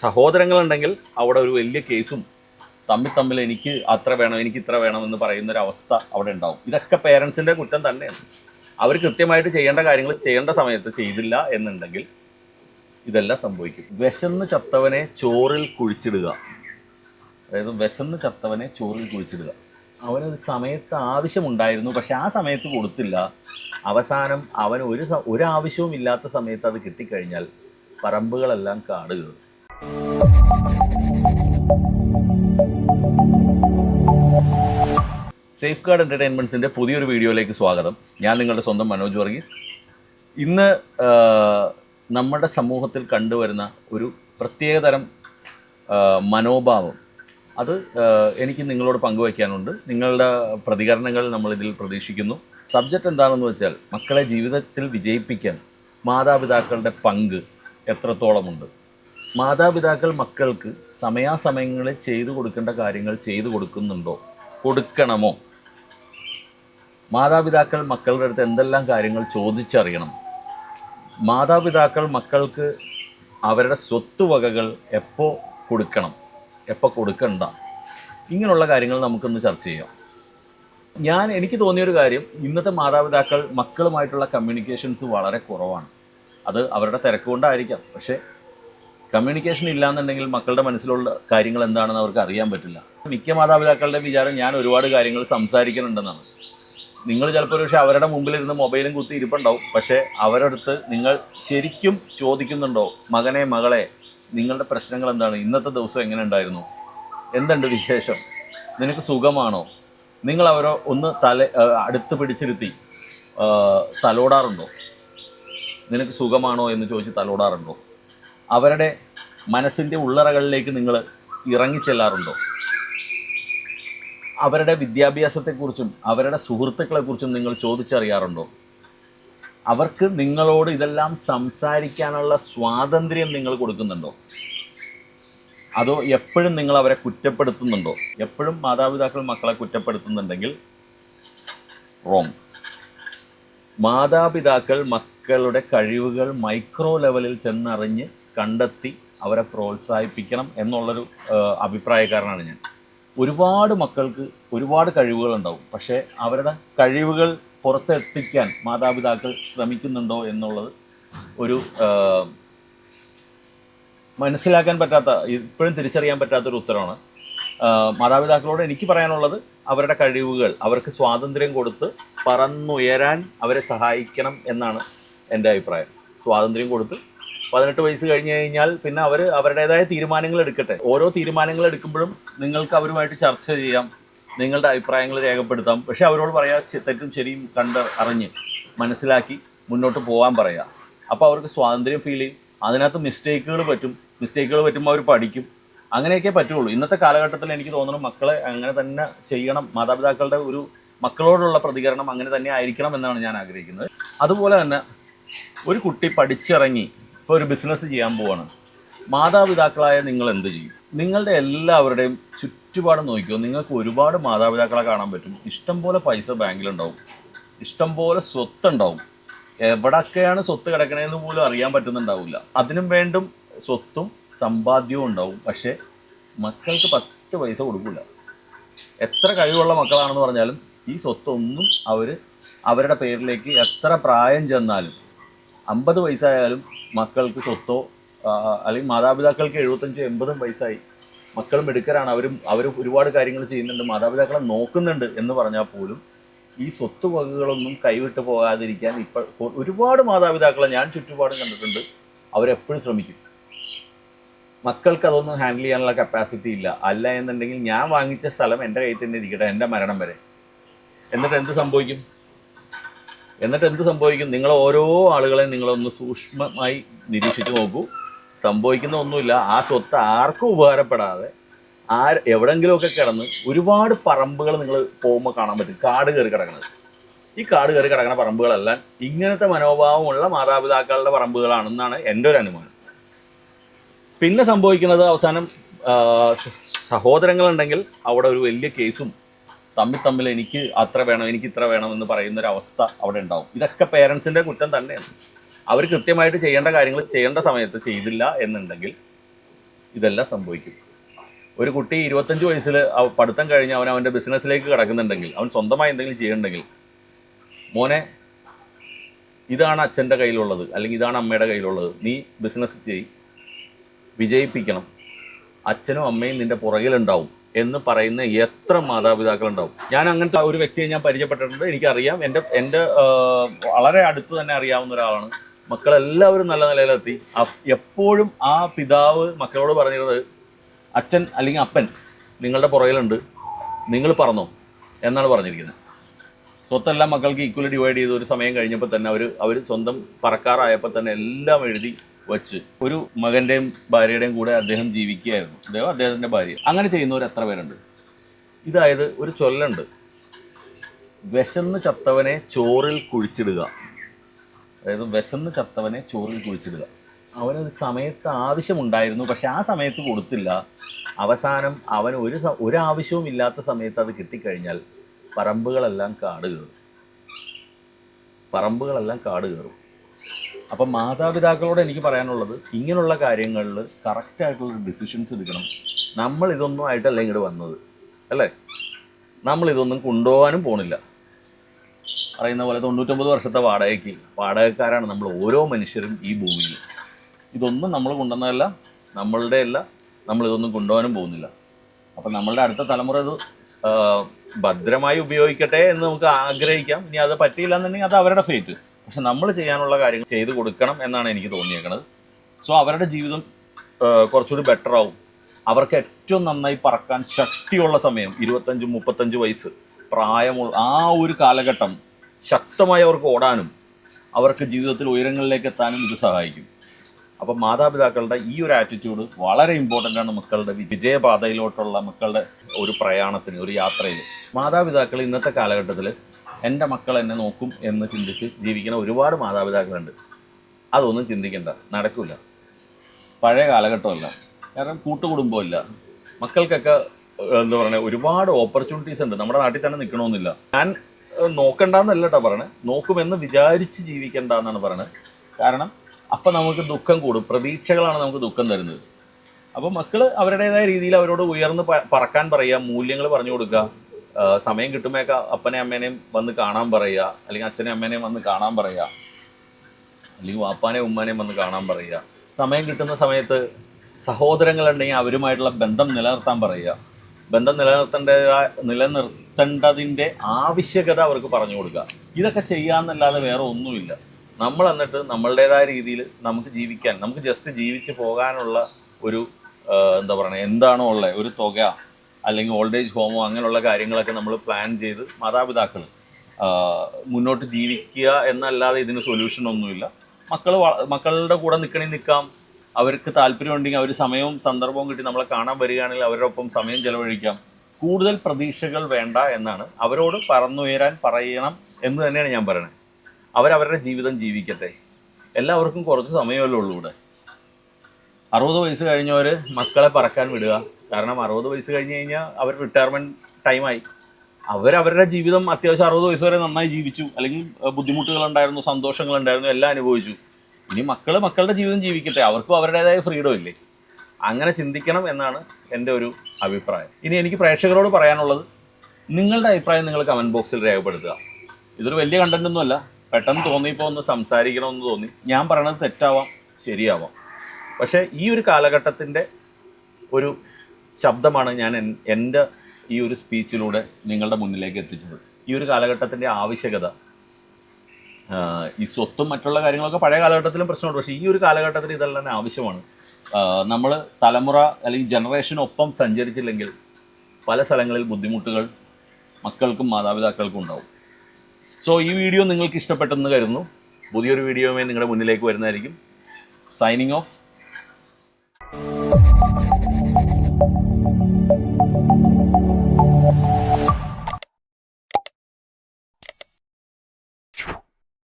സഹോദരങ്ങളുണ്ടെങ്കിൽ അവിടെ ഒരു വലിയ കേസും തമ്മിൽ തമ്മിൽ എനിക്ക് അത്ര വേണം എനിക്ക് ഇത്ര വേണം എന്ന് പറയുന്ന ഒരു അവസ്ഥ അവിടെ ഉണ്ടാവും. ഇതൊക്കെ പേരൻസിന്റെ കുറ്റം തന്നെയാണ്. അവർ കൃത്യമായിട്ട് ചെയ്യേണ്ട കാര്യങ്ങൾ ചെയ്യേണ്ട സമയത്ത് ചെയ്തില്ല എന്നുണ്ടെങ്കിൽ ഇതെല്ലാം സംഭവിക്കും. വിശന്ന് ചത്തവനെ ചോറിൽ കുഴിച്ചിടുക. അതായത് വിശന്ന് ചത്തവനെ ചോറിൽ കുഴിച്ചിടുക. അവനൊരു സമയത്ത് ആവശ്യമുണ്ടായിരുന്നു പക്ഷെ ആ സമയത്ത് കൊടുത്തില്ല. അവസാനം അവൻ ഒരു ഒരു ഇല്ലാത്ത സമയത്ത് അത് കിട്ടിക്കഴിഞ്ഞാൽ പറമ്പുകളെല്ലാം കാട് സേഫ് ഗാർഡ് എന്റർടൈൻമെന്റ്സിന്റെ പുതിയൊരു വീഡിയോയിലേക്ക് സ്വാഗതം. ഞാൻ നിങ്ങളുടെ സ്വന്തം മനോജ് വർഗീസ്. ഇന്ന് നമ്മുടെ സമൂഹത്തിൽ കണ്ടുവരുന്ന ഒരു പ്രത്യേകതരം മനോഭാവം. അത് എനിക്ക് നിങ്ങളോട് പങ്കുവയ്ക്കാനുണ്ട്. നിങ്ങളുടെ പ്രതികരണങ്ങൾ നമ്മളിതിൽ പ്രതീക്ഷിക്കുന്നു. സബ്ജക്റ്റ് എന്താണെന്ന് വെച്ചാൽ മക്കളെ ജീവിതത്തിൽ വിജയിപ്പിക്കാൻ മാതാപിതാക്കളുടെ പങ്ക് എത്രത്തോളമുണ്ട്? മാതാപിതാക്കൾ മക്കൾക്ക് സമയാസമയങ്ങളിൽ ചെയ്തു കൊടുക്കേണ്ട കാര്യങ്ങൾ ചെയ്തു കൊടുക്കുന്നുണ്ടോ? കൊടുക്കണമോ? മാതാപിതാക്കൾ മക്കളുടെ അടുത്ത് എന്തെല്ലാം കാര്യങ്ങൾ ചോദിച്ചറിയണം? മാതാപിതാക്കൾ മക്കൾക്ക് അവരുടെ സ്വത്തുവകകൾ എപ്പോൾ കൊടുക്കണം? എപ്പോൾ കൊടുക്കണ്ട? ഇങ്ങനെയുള്ള കാര്യങ്ങൾ നമുക്കൊന്ന് ചർച്ച ചെയ്യാം. ഞാൻ എനിക്ക് തോന്നിയൊരു കാര്യം ഇന്നത്തെ മാതാപിതാക്കൾ മക്കളുമായിട്ടുള്ള കമ്മ്യൂണിക്കേഷൻസ് വളരെ കുറവാണ്. അത് അവരുടെ തിരക്ക് കൊണ്ടായിരിക്കാം. പക്ഷേ കമ്മ്യൂണിക്കേഷൻ ഇല്ലാന്നുണ്ടെങ്കിൽ മക്കളുടെ മനസ്സിലുള്ള കാര്യങ്ങൾ എന്താണെന്ന് അവർക്ക് അറിയാൻ പറ്റില്ല. മിക്ക മാതാപിതാക്കളുടെ വിചാരം ഞാൻ ഒരുപാട് കാര്യങ്ങൾ സംസാരിക്കുന്നുണ്ടെന്നാണ്. നിങ്ങൾ ചിലപ്പോൾ പക്ഷേ അവരുടെ മുമ്പിലിരുന്ന് മൊബൈലും കുത്തി ഇരിപ്പുണ്ടാവും. പക്ഷേ അവരടുത്ത് നിങ്ങൾ ശരിക്കും ചോദിക്കുന്നുണ്ടോ? മകനെ മകളെ നിങ്ങളുടെ പ്രശ്നങ്ങൾ എന്താണ്? ഇന്നത്തെ ദിവസം എങ്ങനെ ഉണ്ടായിരുന്നു? എന്തുണ്ട് വിശേഷം? നിനക്ക് സുഖമാണോ? നിങ്ങൾ അവരോ ഒന്ന് തല അടുത്ത് പിടിച്ചിരുത്തി തലോടാറുണ്ടോ? നിനക്ക് സുഖമാണോ എന്ന് ചോദിച്ച് തലോടാറുണ്ടോ? അവരുടെ മനസ്സിന്റെ ഉള്ളറകളിലേക്ക് നിങ്ങൾ ഇറങ്ങിച്ചെല്ലാറുണ്ടോ? അവരുടെ വിദ്യാഭ്യാസത്തെക്കുറിച്ചും അവരുടെ സുഹൃത്തുക്കളെക്കുറിച്ചും നിങ്ങൾ ചോദിച്ചറിയാറുണ്ടോ? അവർക്ക് നിങ്ങളോട് ഇതെല്ലാം സംസാരിക്കാനുള്ള സ്വാതന്ത്ര്യം നിങ്ങൾ കൊടുക്കുന്നുണ്ടോ? അതോ എപ്പോഴും നിങ്ങൾ അവരെ കുറ്റപ്പെടുത്തുന്നുണ്ടോ? എപ്പോഴും മാതാപിതാക്കൾ മക്കളെ കുറ്റപ്പെടുത്തുന്നുണ്ടെങ്കിൽ റോങ് മാതാപിതാക്കൾ മക്കളുടെ കഴിവുകൾ മൈക്രോ ലെവലിൽ ചെന്നറിഞ്ഞ് കണ്ടെത്തി അവരെ പ്രോത്സാഹിപ്പിക്കണം എന്നുള്ളൊരു അഭിപ്രായക്കാരനാണ് ഞാൻ. ഒരുപാട് മക്കൾക്ക് ഒരുപാട് കഴിവുകൾ ഉണ്ടാവും പക്ഷേ അവരുടെ കഴിവുകൾ പുറത്തെത്തിക്കാൻ മാതാപിതാക്കൾ ശ്രമിക്കുന്നുണ്ടോ എന്നുള്ളത് ഒരു മനസ്സിലാക്കാൻ പറ്റാത്ത ഇപ്പോഴും തിരിച്ചറിയാൻ പറ്റാത്തൊരു ഉത്തരമാണ്. മാതാപിതാക്കളോട് എനിക്ക് പറയാനുള്ളത് അവരുടെ കഴിവുകൾ അവർക്ക് സ്വാതന്ത്ര്യം കൊടുത്ത് പറന്നുയരാൻ അവരെ സഹായിക്കണം എന്നാണ് എന്റെ അഭിപ്രായം. സ്വാതന്ത്ര്യം കൊടുത്ത് പതിനെട്ട് വയസ്സ് കഴിഞ്ഞു കഴിഞ്ഞാൽ പിന്നെ അവർ അവരുടേതായ തീരുമാനങ്ങൾ എടുക്കട്ടെ. ഓരോ തീരുമാനങ്ങൾ എടുക്കുമ്പോഴും നിങ്ങൾക്ക് അവരുമായിട്ട് ചർച്ച ചെയ്യാം. നിങ്ങളുടെ അഭിപ്രായങ്ങൾ രേഖപ്പെടുത്താം. പക്ഷെ അവരോട് പറയാ തെറ്റും ശരിയും കണ്ട് അറിഞ്ഞ് മനസ്സിലാക്കി മുന്നോട്ട് പോകാൻ പറയാം. അപ്പോൾ അവർക്ക് സ്വാതന്ത്ര്യം ഫീൽ ചെയ്യും. അതിനകത്ത് മിസ്റ്റേക്കുകൾ പറ്റും. മിസ്റ്റേക്കുകൾ പറ്റുമ്പോൾ അവർ പഠിക്കും. അങ്ങനെയൊക്കെ പറ്റുള്ളൂ. ഇന്നത്തെ കാലഘട്ടത്തിൽ എനിക്ക് തോന്നുന്നു മക്കളെ അങ്ങനെ തന്നെ ചെയ്യണം. മാതാപിതാക്കളുടെ ഒരു മക്കളോടുള്ള പ്രതികരണം അങ്ങനെ തന്നെ ആയിരിക്കണം എന്നാണ് ഞാൻ ആഗ്രഹിക്കുന്നത്. അതുപോലെ തന്നെ ഒരു കുട്ടി പഠിച്ചിറങ്ങി ഇപ്പോൾ ഒരു ബിസിനസ് ചെയ്യാൻ പോവാണ്. മാതാപിതാക്കളായ നിങ്ങൾ എന്ത് ചെയ്യും? നിങ്ങളുടെ എല്ലാവരുടെയും ചുറ്റുപാടും നോക്കിയോ നിങ്ങൾക്ക് ഒരുപാട് മാതാപിതാക്കളെ കാണാൻ പറ്റും. ഇഷ്ടം പോലെ പൈസ ബാങ്കിലുണ്ടാവും. ഇഷ്ടം പോലെ സ്വത്തുണ്ടാവും. എവിടൊക്കെയാണ് സ്വത്ത് കിടക്കണതെന്ന് പോലും അറിയാൻ പറ്റുന്നുണ്ടാവില്ല. അതിനും വേണ്ടും സ്വത്തും സമ്പാദ്യവും ഉണ്ടാവും. പക്ഷേ മക്കൾക്ക് പത്ത് പൈസ കൊടുക്കില്ല എത്ര കഴിവുള്ള മക്കളാണെന്ന് പറഞ്ഞാലും ഈ സ്വത്തൊന്നും അവർ അവരുടെ പേരിലേക്ക് എത്ര പ്രായം ചെന്നാലും അമ്പത് വയസ്സായാലും മക്കൾക്ക് സ്വത്തോ അല്ലെങ്കിൽ മാതാപിതാക്കൾക്ക് എഴുപത്തഞ്ച് എൺപതും വയസ്സായി. മക്കളും എടുക്കലാണ് അവരും അവർ ഒരുപാട് കാര്യങ്ങൾ ചെയ്യുന്നുണ്ട്. മാതാപിതാക്കളെ നോക്കുന്നുണ്ട് എന്ന് പറഞ്ഞാൽ പോലും ഈ സ്വത്ത് വകകളൊന്നും കൈവിട്ട് പോകാതിരിക്കാൻ ഇപ്പോൾ ഒരുപാട് മാതാപിതാക്കളെ ഞാൻ ചുറ്റുപാടും കണ്ടിട്ടുണ്ട്. അവരെപ്പോഴും ശ്രമിക്കും. മക്കൾക്ക് അതൊന്നും ഹാൻഡിൽ ചെയ്യാനുള്ള കപ്പാസിറ്റി ഇല്ല. അല്ല എന്നുണ്ടെങ്കിൽ ഞാൻ വാങ്ങിച്ച സ്ഥലം എന്റെ കയ്യിൽ തന്നെ ഇരിക്കട്ടെ എന്റെ മരണം വരെ. എന്നിട്ട് എന്ത് സംഭവിക്കും? എന്നിട്ട് എന്ത് സംഭവിക്കും? നിങ്ങൾ ഓരോ ആളുകളെ നിങ്ങളൊന്ന് സൂക്ഷ്മമായി നിരീക്ഷിച്ച് നോക്കൂ. സംഭവിക്കുന്ന ഒന്നുമില്ല. ആ സ്വത്ത് ആർക്കും ഉപകാരപ്പെടാതെ ആര് എവിടെങ്കിലുമൊക്കെ കിടന്ന് ഒരുപാട് പറമ്പുകൾ നിങ്ങൾ പോകുമ്പോൾ കാണാൻ പറ്റും. കാട് കയറി കിടക്കുന്നത് ഈ കാട് കയറി കിടക്കുന്ന പറമ്പുകളെല്ലാം ഇങ്ങനത്തെ മനോഭാവമുള്ള മാതാപിതാക്കളുടെ പറമ്പുകളാണെന്നാണ് എന്റെ ഒരു അനുമാനം. പിന്നെ സംഭവിക്കുന്നത് അവസാനം സഹോദരങ്ങളുണ്ടെങ്കിൽ അവിടെ ഒരു വലിയ കേസും തമ്മിൽ തമ്മിൽ എനിക്ക് അത്ര വേണം എനിക്ക് ഇത്ര വേണം എന്ന് പറയുന്ന ഒരു അവസ്ഥ അവിടെ ഉണ്ടാവും. ഇതൊക്കെ പേരൻസിന്റെ കുറ്റം തന്നെയാണ്. അവർ കൃത്യമായിട്ട് ചെയ്യേണ്ട കാര്യങ്ങൾ ചെയ്യേണ്ട സമയത്ത് ചെയ്തില്ല എന്നുണ്ടെങ്കിൽ ഇതെല്ലാം സംഭവിക്കും. ഒരു കുട്ടി ഇരുപത്തഞ്ച് വയസ്സിൽ പഠിത്തം കഴിഞ്ഞ് അവൻ അവന്റെ ബിസിനസ്സിലേക്ക് കിടക്കുന്നുണ്ടെങ്കിൽ അവൻ സ്വന്തമായി എന്തെങ്കിലും ചെയ്യുന്നുണ്ടെങ്കിൽ മോനെ ഇതാണ് അച്ഛന്റെ കയ്യിലുള്ളത് അല്ലെങ്കിൽ ഇതാണ് അമ്മയുടെ കയ്യിലുള്ളത്. നീ ബിസിനസ് ചെയ് വിജയിപ്പിക്കണം. അച്ഛനും അമ്മയും നിന്റെ പുറകിലുണ്ടാവും. എന്ന് പറയുന്ന എത്ര മാതാപിതാക്കളുണ്ടാവും. ഞാൻ അങ്ങനത്തെ ഒരു വ്യക്തിയെ ഞാൻ പരിചയപ്പെട്ടിട്ടുണ്ട്. എനിക്കറിയാം. എന്റെ എന്റെ വളരെ അടുത്ത് തന്നെ അറിയാവുന്ന ഒരാളാണ്. മക്കളെല്ലാവരും നല്ല നിലയിലെത്തി. എപ്പോഴും ആ പിതാവ് മക്കളോട് പറഞ്ഞിരുന്നത് അച്ഛൻ അല്ലെങ്കിൽ അപ്പൻ നിങ്ങളുടെ പുറകിലുണ്ട്. നിങ്ങൾ പറഞ്ഞോ എന്നാണ് പറഞ്ഞിരിക്കുന്നത്. സ്വത്തെല്ലാം മക്കൾക്ക് ഈക്വലി ഡിവൈഡ് ചെയ്ത് ഒരു സമയം കഴിഞ്ഞപ്പോൾ തന്നെ അവർ അവർ സ്വന്തം പറക്കാറായപ്പോൾ തന്നെ എല്ലാം എഴുതി വച്ച്. ഒരു മകന്റെയും ഭാര്യയുടെയും കൂടെ അദ്ദേഹം ജീവിക്കുകയായിരുന്നു. അദ്ദേഹം അദ്ദേഹത്തിന്റെ ഭാര്യ. അങ്ങനെ ചെയ്യുന്നവർ എത്ര പേരുണ്ട്? ഇതായത് ഒരു ചൊല്ലുണ്ട്. വിശന്ന് ചത്തവനെ ചോറിൽ കുഴിച്ചിടുക. അതായത് വിശന്ന് ചത്തവനെ ചോറിൽ കുഴിച്ചിടുക. അവനൊരു സമയത്ത് ആവശ്യമുണ്ടായിരുന്നു പക്ഷെ ആ സമയത്ത് കൊടുത്തില്ല. അവസാനം അവൻ ഒരു ഒരു ഒരാവശ്യവും ഇല്ലാത്ത സമയത്ത് അത് കിട്ടിക്കഴിഞ്ഞാൽ പറമ്പുകളെല്ലാം കാട് കയറും. പറമ്പുകളെല്ലാം കാട് കയറും. അപ്പം മാതാപിതാക്കളോട് എനിക്ക് പറയാനുള്ളത് ഇങ്ങനെയുള്ള കാര്യങ്ങളിൽ കറക്റ്റായിട്ടുള്ള ഡിസിഷൻസ് എടുക്കണം. നമ്മൾ ഇതൊന്നും ആയിട്ടല്ല ഇങ്ങോട്ട് വന്നത് അല്ലേ? നമ്മൾ ഇതൊന്നും കൊണ്ടുപോകാനും പോണില്ല. പറയുന്ന പോലെ തൊണ്ണൂറ്റൊമ്പത് വർഷത്തെ വാടകയ്ക്ക് വാടകക്കാരാണ് നമ്മൾ ഓരോ മനുഷ്യരും ഈ ഭൂമിയിൽ. ഇതൊന്നും നമ്മൾ കൊണ്ടുവന്നതല്ല നമ്മളുടെ അല്ല നമ്മൾ ഇതൊന്നും കൊണ്ടുപോകാനും പോകുന്നില്ല. അപ്പം നമ്മളുടെ അടുത്ത തലമുറ ഇത് ഭദ്രമായി ഉപയോഗിക്കട്ടെ എന്ന് നമുക്ക് ആഗ്രഹിക്കാം. ഇനി അത് പറ്റിയില്ല എന്നുണ്ടെങ്കിൽ അത് അവരുടെ ഫേറ്റ് പക്ഷെ നമ്മൾ ചെയ്യാനുള്ള കാര്യങ്ങൾ ചെയ്തു കൊടുക്കണം എന്നാണ് എനിക്ക് തോന്നിയേക്കുന്നത് സോ അവരുടെ ജീവിതം കുറച്ചുകൂടി ബെറ്റർ ആവും. അവർക്ക് ഏറ്റവും നന്നായി പറക്കാൻ ശക്തിയുള്ള സമയം ഇരുപത്തഞ്ച് മുപ്പത്തഞ്ച് വയസ്സ് പ്രായമുള്ള ആ ഒരു കാലഘട്ടം ശക്തമായി അവർക്ക് ഓടാനും അവർക്ക് ജീവിതത്തിൽ ഉയരങ്ങളിലേക്ക് എത്താനും ഇത് സഹായിക്കും. അപ്പം മാതാപിതാക്കളുടെ ഈ ഒരു ആറ്റിറ്റ്യൂഡ് വളരെ ഇമ്പോർട്ടന്റ് ആണ് മക്കളുടെ വിജയപാതയിലോട്ടുള്ള മക്കളുടെ ഒരു പ്രയാണത്തിന് ഒരു യാത്രയിൽ മാതാപിതാക്കൾ ഇന്നത്തെ കാലഘട്ടത്തിൽ എന്റെ മക്കൾ എന്നെ നോക്കും എന്ന് ചിന്തിച്ച് ജീവിക്കുന്ന ഒരുപാട് മാതാപിതാക്കളുണ്ട്. അതൊന്നും ചിന്തിക്കണ്ട. നടക്കില്ല പഴയ കാലഘട്ടമല്ല. കാരണം കൂട്ടുകുടുംബമില്ല. മക്കൾക്കൊക്കെ എന്താ പറയുക ഒരുപാട് ഓപ്പർച്യൂണിറ്റീസ് ഉണ്ട്. നമ്മുടെ നാട്ടിൽ തന്നെ നിൽക്കണമെന്നില്ല ഞാൻ നോക്കണ്ടെന്നല്ല കേട്ടോ പറയണത് നോക്കുമെന്ന് വിചാരിച്ച് ജീവിക്കണ്ട എന്നാണ് പറയണത് കാരണം അപ്പം നമുക്ക് ദുഃഖം കൂടും. പ്രതീക്ഷകളാണ് നമുക്ക് ദുഃഖം തരുന്നത്. അപ്പോൾ മക്കൾ അവരുടേതായ രീതിയിൽ അവരോട് ഉയർന്ന് പറക്കാൻ പറയുക മൂല്യങ്ങൾ പറഞ്ഞു കൊടുക്കുക സമയം കിട്ടുമ്പോഴൊക്കെ അപ്പനെ അമ്മേനെയും വന്ന് കാണാൻ പറയുക. അല്ലെങ്കിൽ അച്ഛനെയും അമ്മേനെയും വന്ന് കാണാൻ പറയുക. അല്ലെങ്കിൽ വാപ്പാനെയും ഉമ്മാനെയും വന്ന് കാണാൻ പറയുക. സമയം കിട്ടുന്ന സമയത്ത് സഹോദരങ്ങളുണ്ടെങ്കിൽ അവരുമായിട്ടുള്ള ബന്ധം നിലനിർത്താൻ പറയുക. ബന്ധം നിലനിർത്തേണ്ട നിലനിർത്തേണ്ടതിന്റെ ആവശ്യകത അവർക്ക് പറഞ്ഞു കൊടുക്കുക. ഇതൊക്കെ ചെയ്യാമെന്നല്ലാതെ വേറെ ഒന്നുമില്ല. നമ്മൾ എന്നിട്ട് നമ്മളുടേതായ രീതിയിൽ നമുക്ക് ജീവിക്കാൻ നമുക്ക് ജസ്റ്റ് ജീവിച്ച് പോകാനുള്ള ഒരു എന്താ പറയുക എന്താണോ ഉള്ളത് ഒരു തുക അല്ലെങ്കിൽ ഓൾഡ് ഏജ് ഹോമോ അങ്ങനെയുള്ള കാര്യങ്ങളൊക്കെ നമ്മൾ പ്ലാൻ ചെയ്ത് മാതാപിതാക്കൾ മുന്നോട്ട് ജീവിക്കുക എന്നല്ലാതെ ഇതിന് സൊല്യൂഷൻ ഒന്നുമില്ല. മക്കൾ മക്കളുടെ കൂടെ നിൽക്കണേ നിൽക്കാം അവർക്ക് താല്പര്യമുണ്ടെങ്കിൽ അവർ സമയവും സന്ദർഭവും കിട്ടി നമ്മളെ കാണാൻ വരികയാണെങ്കിൽ അവരോടൊപ്പം സമയം ചെലവഴിക്കാം. കൂടുതൽ പ്രതീക്ഷകൾ വേണ്ട എന്നാണ്. അവരോട് പറന്നുയരാൻ പറയണം എന്ന് തന്നെയാണ് ഞാൻ പറയുന്നത് അവരവരുടെ ജീവിതം ജീവിക്കട്ടെ. എല്ലാവർക്കും കുറച്ച് സമയമല്ലേ ഉള്ളൂ ഇവിടെ. അറുപത് വയസ്സ് കഴിഞ്ഞവർ മക്കളെ പറക്കാൻ വിടുക. കാരണം അറുപത് വയസ്സ് കഴിഞ്ഞ് കഴിഞ്ഞാൽ അവർ റിട്ടയർമെന്റ് ടൈമായി അവരവരുടെ ജീവിതം അത്യാവശ്യം അറുപത് വയസ്സ് വരെ നന്നായി ജീവിച്ചു. അല്ലെങ്കിൽ ബുദ്ധിമുട്ടുകളുണ്ടായിരുന്നു സന്തോഷങ്ങളുണ്ടായിരുന്നു എല്ലാം അനുഭവിച്ചു. ഇനി മക്കൾ മക്കളുടെ ജീവിതം ജീവിക്കട്ടെ. അവർക്കും അവരുടേതായ ഫ്രീഡം ഇല്ലേ? അങ്ങനെ ചിന്തിക്കണം എന്നാണ് എന്റെ ഒരു അഭിപ്രായം. ഇനി എനിക്ക് പ്രേക്ഷകരോട് പറയാനുള്ളത് നിങ്ങളുടെ അഭിപ്രായം നിങ്ങൾ കമന്റ് ബോക്സിൽ രേഖപ്പെടുത്തുക. ഇതൊരു വലിയ കണ്ടന്റൊന്നുമല്ല പെട്ടെന്ന് തോന്നിയപ്പോൾ ഒന്ന് സംസാരിക്കണമെന്ന് തോന്നി. ഞാൻ പറയണത് തെറ്റാവാം ശരിയാവാം. പക്ഷേ ഈ ഒരു കാലഘട്ടത്തിന്റെ ഒരു ശബ്ദമാണ് ഞാൻ എന്റെ ഈ ഒരു സ്പീച്ചിലൂടെ നിങ്ങളുടെ മുന്നിലേക്ക് എത്തിച്ചത്. ഈ ഒരു കാലഘട്ടത്തിന്റെ ആവശ്യകത. ഈ സ്വത്തും മറ്റുള്ള കാര്യങ്ങളൊക്കെ പഴയ കാലഘട്ടത്തിലും പ്രശ്നമുണ്ട്. പക്ഷേ ഈ ഒരു കാലഘട്ടത്തിൽ ഇതെല്ലാം തന്നെ ആവശ്യമാണ്. നമ്മൾ തലമുറ അല്ലെങ്കിൽ ജനറേഷനൊപ്പം സഞ്ചരിച്ചില്ലെങ്കിൽ പല സ്ഥലങ്ങളിൽ ബുദ്ധിമുട്ടുകൾ മക്കൾക്കും മാതാപിതാക്കൾക്കും ഉണ്ടാവും. സോ ഈ വീഡിയോ നിങ്ങൾക്ക് ഇഷ്ടപ്പെട്ടെന്ന് കരുതുന്നു. പുതിയൊരു വീഡിയോയുമായി നിങ്ങളുടെ മുന്നിലേക്ക് വരുന്നതായിരിക്കും. Signing off